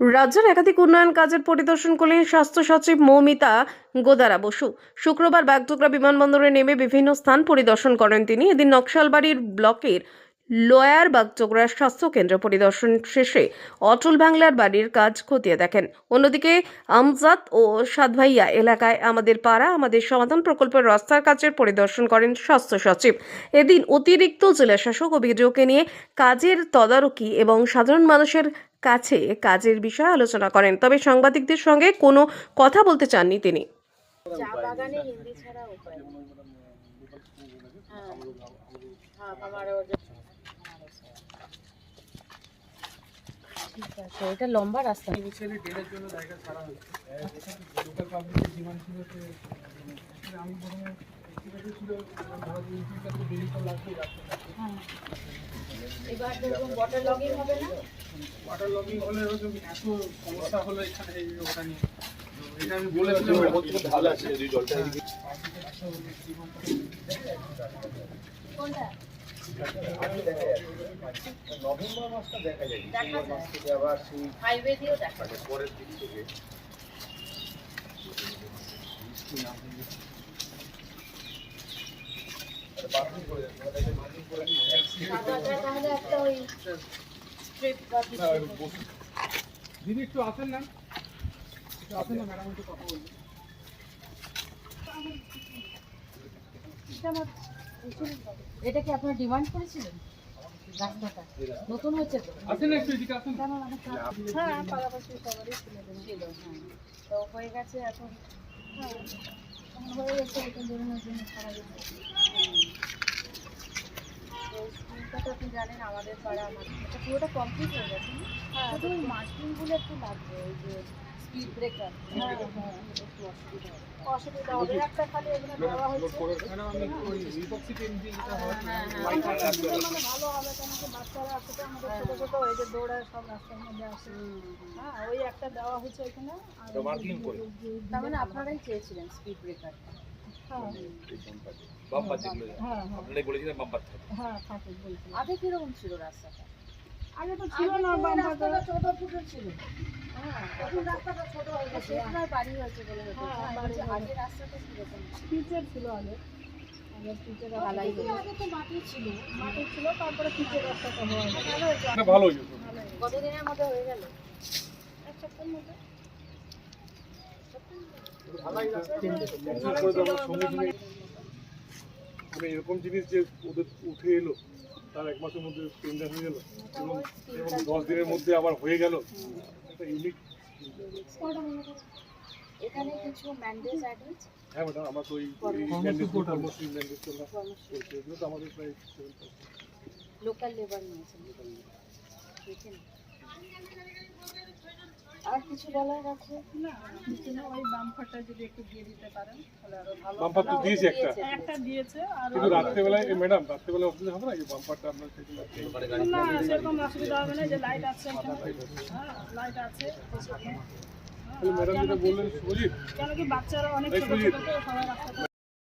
রাজ্যের একাধিক উন্নয়ন কাজের পরিদর্শন করলেন স্বাস্থ্য সচিব মৌমিতা গোদারা বসু। শুক্রবার বাগডোগরা বিমানবন্দরে নেমে বিভিন্ন স্থান পরিদর্শন করেন তিনি। এদিন নকশালবাড়ির ব্লকের লোয়ার বাগডোগরা স্বাস্থ্য কেন্দ্র পরিদর্শন শেষে অটল বাংলার বাড়ির কাজ খতিয়ে দেখেন। অন্যদিকে আমজাদ ও সাদভাইয়া এলাকায় আমাদের পাড়া, আমাদের সমাধান প্রকল্পের রাস্তার কাজের পরিদর্শন করেন স্বাস্থ্য সচিব। এদিন অতিরিক্ত জেলাশাসক বিডিওকে নিয়ে কাজের তদারকি এবং সাধারণ মানুষের কাছে কাজের বিষয়ে আলোচনা করেন। তবে সাংবাদিকদের সঙ্গে কোনো কথা বলতে চাননি তিনি। চা বাগানে হিন্দি ছাড়া উপায়। হ্যাঁ হ্যাঁ ঠিক আছে এটা লম্বা রাস্তা। আমি প্রথমে এবার ধরুন ওয়াটার লগিং হবে না? ওয়াটার লগিং হলে এত সমস্যা হলো এখানে এই ওটা নিয়ে। এটা আমি বলেছিলাম। ভালো আছে দুই জলটা কোনটা? নভেম্বর মাসটা দেখা যায়। মাস থেকে আবার সেই হাইওয়ে দিয়েও দেখা মানে পরের দিক থেকে বাথরুম করে দেন, মানে তাকে বাথরুম করে দিন। সাদাটা তাহলে একটা ওই স্ট্রিপ বা কিছু দিদি একটু আসেন না? একটু আসেন না ম্যাডাম একটু কথা বলবেন এটা কি আপনারা ডিমান্ড করেছিলেন? রাস্তাটা? নতুন হয়েছে তো? আসেন একটু এদিকে আসেন। হ্যাঁ পাশাপাশি সবারই ছিল ছিল হ্যাঁ। তো হয়ে গেছে এখন। হ্যাঁ হয়ে আপনি জানেন আমাদের পাড়া আমাদের পুরোটা কমপ্লিট হয়ে গেছে না? শুধু ওই মার্কিংগুলো একটু লাগবে ওই যে স্পিড ব্রেকার হ্যাঁ অসুবিধা হবে একটা খালি এখানে দেওয়া হয়েছে ম্যাডাম আমি ওই রিপক্সি পেন যেটা white colour দিয়ে মানে ভালো হবে কেন কি বাচ্চারা আছে আমাদের ছোট ছোট এই যে দৌড়ায় সব রাস্তার মধ্যে আসে ওই একটা দেওয়া হয়েছে ওইখানে আর এটা করে। তার মানে আপনারাই চেয়েছিলেন স্পিড ব্রেকার বাম্পার যেগুলো আপনারাই বলেছিলেন বাম্পার থাকে থাকে বলছি আগে কীরকম ছিল রাস্তাটা আগে তো ছিল না ছিল এখন রাস্তাটা ছোট হয়ে গেছে বাড়ি হয়েছে বলে। আগে রাস্তাটা ছিল? আগে মানে এরকম জিনিস যে ওদের উঠে এলো, তার এক মাসের মধ্যে হয়ে এবং দশ দিনের মধ্যে আবার হয়ে গেল একটা ইউনিক এখানে কিছু ম্যান্ডেজ অ্যাড হয়েছে হ্যাঁ ম্যাডাম আমার তো কর্মশ্রী ম্যান্ডেজ এগুলো তো আমাদের প্রায় লোকাল লেবার নিয়েছেন দেখেন আর কিছু বলার আছে? না ওই বাম্পারটা যদি একটু দিয়ে দিতে পারেন তাহলে আরও ভালো বাম্পার তো দিয়েছে একটা। একটা দিয়েছে আর কিন্তু রাত্রেবেলায় ম্যাডাম রাত্রেবেলায় অসুবিধা হবে না? এই বাম্পারটা আপনার সেগুলো না সেরকম অসুবিধা হবে না যে লাইট আছে এখানে। হ্যাঁ লাইট আছে। ম্যাডাম যেটা বললেন সুজিত কেন কি বাচ্চারা অনেক এই ছোট ছোট সবাই রাস্তাতে